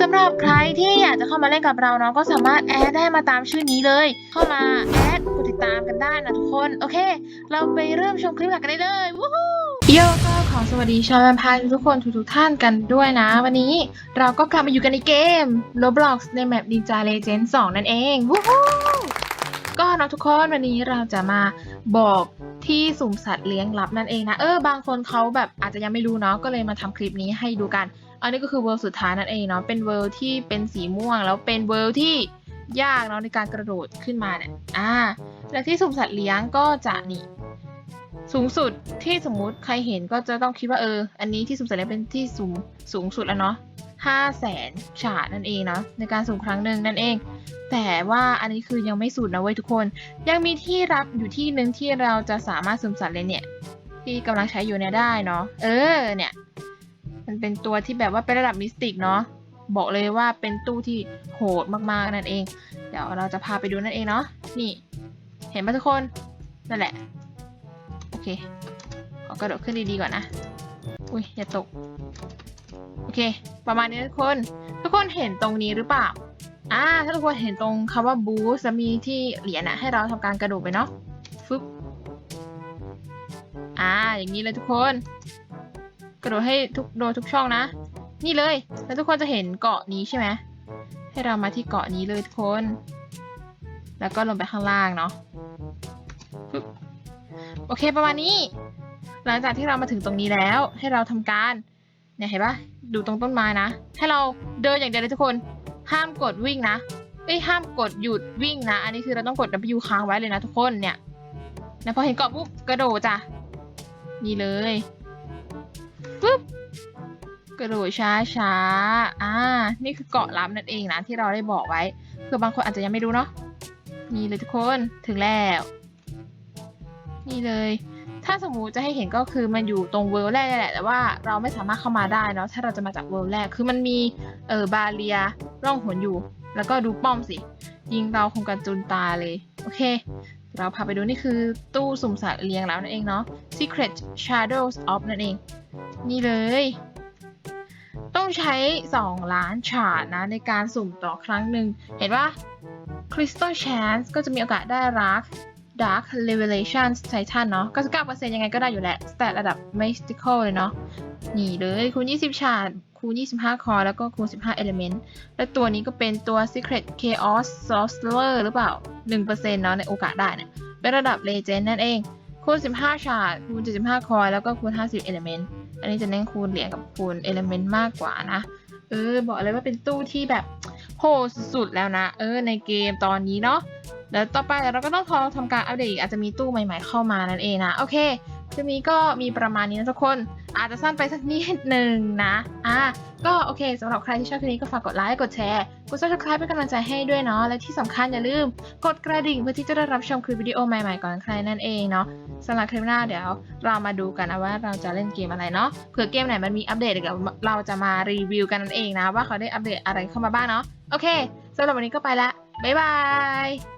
สำหรับใครที่อยากจะเข้ามาเล่นกับเราเนาะก็สามารถแอดได้มาตามชื่อนี้เลย เข้ามาแอดกดติดตามกันได้นะทุกคน โอเค เราไปเริ่มชมคลิปหลักกันได้เลยวู้ฮู้โยก็ขอสวัสดีชาวแวมพายทุกคนทุกๆท่านกันด้วยนะ วันนี้เราก็กลับมาอยู่กันในเกม Roblox ในแมปดีจาเลเจนด์2นั่นเองวู้ฮู้ ก็เนาะทุกคนวันนี้เราจะมาบอกที่สุ่มสัตว์เลี้ยงลับนั่นเองนะเออบางคนเขาแบบอาจจะยังไม่รู้เนาะก็เลยมาทำคลิปนี้ให้ดูกัน อันนี้ก็คือเวิลด์สุดท้ายนั่นเองเนาะเป็นเวิลด์ที่เป็นสีม่วง แล้วเป็นเวิลด์ที่ยากเนาะในการกระโดดขึ้นมาเนี่ยอ่าแล้วที่สุ่มสัตว์เลี้ยงก็จะนี่สูงสุดที่สมมุติใครเห็นก็จะต้องคิดว่าเออ อันนี้ที่สุ่มสัตว์เลี้ยงเป็นที่สูงสูงสุดแล้วเนาะ ห้าแสนฉาดนั่นเองเนาะในการสุ่มครั้งหนึ่งนั่นเอง แต่ว่าอันนี้คือยังไม่สุดนะเว้ยทุกคน ยังมีที่รับอยู่ที่หนึ่งที่เราจะสามารถสุ่มสัตว์เลยเนี่ย ที่กำลังใช้อยู่เนี่ยได้เนาะเออเนี่ย มันเป็นตัวที่แบบว่าเป็นระดับมิสติกเนาะบอกเลยว่าเป็นตู้ที่โหดมากๆนั่นเอง เดี๋ยวเราจะพาไปดูนั่นเองเนาะนี่ เห็นไหมทุกคนนั่นแหละโอเคขอกระโดดขึ้นดีๆก่อนนะ อุ้ยอย่าตก อเค ประมาณนี้ทุกคน ทุกคนเห็นตรงนี้หรือเปล่า อ่า ถ้าทุกคนเห็นตรงคำว่าบูสจะมีที่เหรียญนะให้เราทำการกระโดดไปเนาะ ฟึบ อ่า อย่างนี้เลยทุกคน กระโดดให้ทุกโดยทุกช่องนะ นี่เลย แล้วทุกคนจะเห็นเกาะนี้ใช่ไหม ให้เรามาที่เกาะนี้เลยทุกคน แล้วก็ลงไปข้างล่างเนาะปึ๊บโอเค ประมาณนี้ หลังจากที่เรามาถึงตรงนี้แล้ว ให้เราทำการ เนี่ยเห็นปะดูตรงต้นไม้นะ ให้เราเดินอย่างเดียวเลยทุกคน ห้ามกดวิ่งนะเอ้ยห้ามกดหยุดวิ่งนะ อันนี้คือเราต้องกด W ค้างไว้เลยนะทุกคนเนี่ยแล้วพอเห็นเกาะปุ๊บกระโดดจ้ะนี่เลยปุ๊บกระโดดช้าช้าอ่า นี่คือเกาะลับนั่นเองนะที่เราได้บอกไว้เผื่อบางคนอาจจะยังไม่รู้เนาะนี่เลยทุกคนถึงแล้ว นี่เลย ถ้าสมมุติจะให้เห็นก็คือมันอยู่ตรงเวิลด์แรกนี่แหละ แต่ว่าเราไม่สามารถเข้ามาได้เนาะถ้าเราจะมาจากเวิลด์แรกคือมันมีเออบาเรียร่องหนอยู่ แล้วก็ดูป้อมสิ ยิงเราคงกระจุนตาเลย โอเค เราพาไปดูนี่คือตู้สุ่มสัตว์เลี้ยงแล้วนั่นเองเนาะ Secret Shadows of นั่นเอง นี่เลย ต้องใช้ 2 ล้านฉาดนะ ในการสุ่มต่อครั้งหนึ่ง เห็นว่า Crystal Chance ก็จะมีโอกาสได้รัก Dark Revelations Titan เนาะ99%ยังไงก็ได้อยู่แหละแต่ระดับ Mystical เลยเนาะนี่เลยคูณ 20ฉาดคูณ 25 คอ แล้วก็คูณ 15 Element และตัวนี้ก็เป็นตัว Secret Chaos Sorcerer หรือเปล่า 1%เนาะในโอกาสได้เนี่ยเป็นระดับ Legend นั่นเอง คูณ 15ฉาดคูณ 75 คอย แล้วก็คูณ 50 element อันนี้จะเน้นคูณเหรียญกับคูณ element มากกว่านะ เออ บอกเลยว่าเป็นตู้ที่แบบโหสุดๆแล้วนะ เออ ในเกมตอนนี้เนาะแล้วต่อไปเราก็ต้องทอทำการอัปเดตอีกอาจจะมีตู้ใหม่ ๆเข้ามานั่นเองนะ โอเค คลิปนี้ก็มีประมาณนี้นะทุกคน อาจจะสั้นไปสักนิดหนึ่งนะอะก็โอเคสำหรับใครที่ชอบคลิปนี้ก็ฝากกดไลค์กดแชร์กด subscribe เป็นกำลังใจให้ด้วยเนาะและที่สำคัญอย่าลืม กดกระดิ่งเพื่อที่จะได้รับชมคลิปวิดีโอใหม่ๆก่อนใครนั่นเองเนาะสำหรับคลิปหน้าเดี๋ยวเรามาดูกันนะว่าเราจะเล่นเกมอะไรเนาะเผื่อเกมไหนมันมีอัปเดตเดี๋ยวเราจะมารีวิวกันนั่นเองนะว่าเขาได้อัปเดตอะไรเข้ามาบ้างเนาะโอเคสำหรับวันนี้ก็ไปละบ๊ายบาย